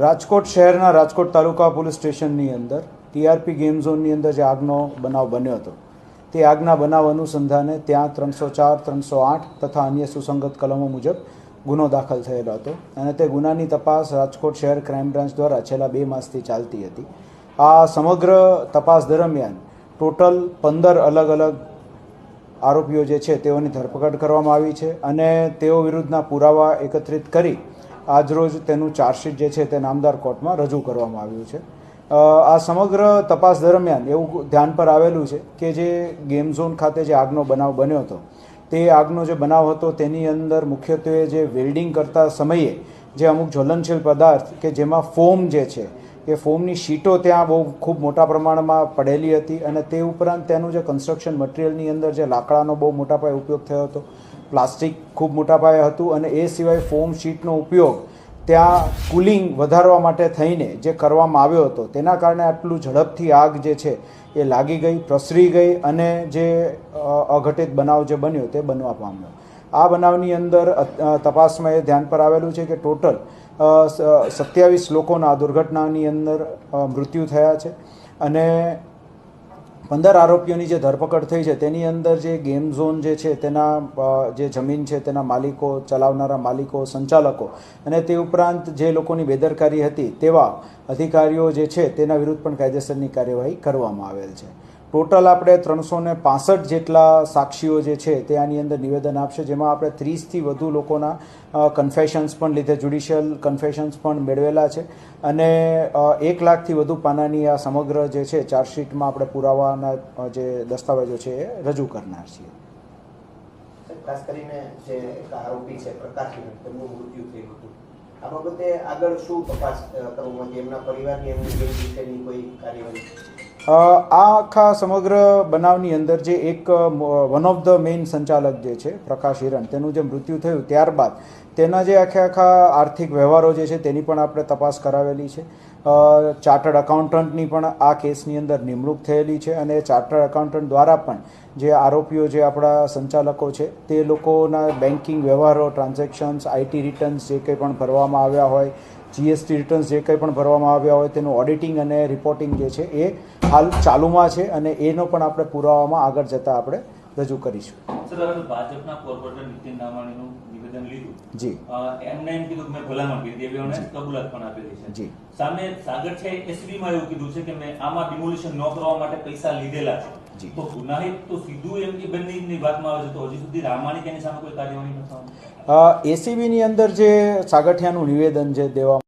રાજકોટ શહેરના રાજકોટ તાલુકા પોલીસ સ્ટેશનની અંદર ટીઆરપી ગેમ ઝોનની અંદર જે આગનો બનાવ બન્યો હતો, તે આગના બનાવ અનુસંધાને ત્યાં ત્રણસો ચાર, ત્રણસો આઠ તથા અન્ય સુસંગત કલમો મુજબ ગુનો દાખલ થયેલો હતો અને તે ગુનાની તપાસ રાજકોટ શહેર ક્રાઇમ બ્રાન્ચ દ્વારા છેલ્લા બે માસથી ચાલતી હતી. આ સમગ્ર તપાસ દરમિયાન ટોટલ પંદર અલગ અલગ આરોપીઓ જે છે તેઓની ધરપકડ કરવામાં આવી છે અને તેઓ વિરુદ્ધના પુરાવા એકત્રિત કરી આજરોજ તેનું ચાર્જશીટ જે છે તે નામદાર કોર્ટમાં રજૂ કરવામાં આવ્યું છે. આ સમગ્ર તપાસ દરમિયાન એવું ધ્યાન પર આવેલું છે કે જે ગેમ ઝોન ખાતે જે આગનો બનાવ બન્યો હતો, તે આગનો જે બનાવ હતો તેની અંદર મુખ્યત્વે જે વેલ્ડિંગ કરતા સમયે જે અમુક જ્વલનશીલ પદાર્થ કે જેમાં ફોમ જે છે, એ ફોમની શીટો ત્યાં બહુ ખૂબ મોટા પ્રમાણમાં પડેલી હતી અને તે ઉપરાંત તેનું જે કન્સ્ટ્રક્શન મટીરિયલની અંદર જે લાકડાનો બહુ મોટા પાયે ઉપયોગ થયો હતો પ્લાસ્ટિક ખૂબ મોટા પાયે હતું અને એ સિવાય ફોમ શીટનો ઉપયોગ ત્યાં કુલિંગ વધારવા માટે થઈને જે કરવામાં આવ્યો હતો, તેના કારણે આટલું ઝડપથી આગ જે છે એ લાગી ગઈ, પ્રસરી ગઈ અને જે અઘટિત બનાવ જે બન્યો તે બનવા પામ્યો. આ બનાવની અંદર તપાસમાં એ ધ્યાન પર આવેલું છે કે ટોટલ સત્યાવીસ લોકોના દુર્ઘટનાની અંદર મૃત્યુ થયા છે અને પંદર આરોપીઓની જે ધરપકડ થઈ છે, તેની અંદર જે ગેમ ઝોન જે છે, તેના જે જમીન છે, તેના માલિકો, ચલાવનારા માલિકો, સંચાલકો અને તે ઉપરાંત જે લોકોની બેદરકારી હતી તેવા અધિકારીઓ જે છે, તેના વિરુદ્ધ પણ કાયદેસરની કાર્યવાહી કરવામાં આવેલ છે. ટોટલ આપણે ત્રણસો ને પાસઠ જેટલા સાક્ષીઓ જે છે તે આની અંદર નિવેદન આપશે, જેમાં આપણે ત્રીસથી વધુ લોકોના કન્ફેશન્સ પણ લીધે જ્યુડિશિયલ કન્ફેશન્સ પણ મેળવેલા છે. અને એક લાખથી વધુ પાનાની આ સમગ્ર જે છે ચાર્જશીટમાં આપણે પુરાવાના જે દસ્તાવેજો છે એ રજૂ કરનાર છીએ. ખાસ કરીને જે આ બાબતે આગળ શું તપાસ કરવું? કરવામાં એમના પરિવારની એમની કોઈ કાર્યવાહી? આ આખા સમગ્ર બનાવની અંદર જે એક વન ઓફ ધ મેઇન સંચાલક જે છે, પ્રકાશ હિરણ, તેનું જે મૃત્યુ થયું ત્યારબાદ તેના જે આખે આખા આર્થિક વ્યવહારો જે છે તેની પણ આપણે તપાસ કરાવેલી છે. ચાર્ટર્ડ અકાઉન્ટન્ટની પણ આ કેસની અંદર નિમણૂક થયેલી છે અને ચાર્ટર્ડ અકાઉન્ટન્ટ દ્વારા પણ જે આરોપીઓ જે આપણા સંચાલકો છે, તે લોકોના બેન્કિંગ વ્યવહારો, ટ્રાન્ઝેક્શન્સ આઈટી રિટર્ન્સ જે કંઈ પણ ભરવામાં આવ્યા હોય જીએસટી રિટર્ન્સ જે કંઈ પણ ભરવામાં આવ્યા હોય, તેનું ઓડિટિંગ અને રિપોર્ટિંગ જે છે એ હાલ ચાલુમાં છે અને એનો પણ આપણે પુરાવામાં આગળ જતાં આપણે રજૂ કરીશું. ભાજપના કોર્પોરેટર નીતિન રામાણીનું નિવેદન લીધું. જી. એમને એમ કીધું મેં ભલામણ કરી એમને જી. કબૂલાત પણ આપેલી છે. જી. સામે સાગર છે એસબી માં એવું કીધું છે કે મેં આમાં ડિમોલિશન ન કરવા માટે પૈસા લીધેલા જી. છે તો ગુનાહિત તો સીધું એમ કે બંનેની વાતમાં આવે છે. તો હજી સુધી રામાણી એની સામે કોઈ કાર્યવાહી નથી એસીબીની અંદર જે સાગઠિયાનું નિવેદન જે દેવા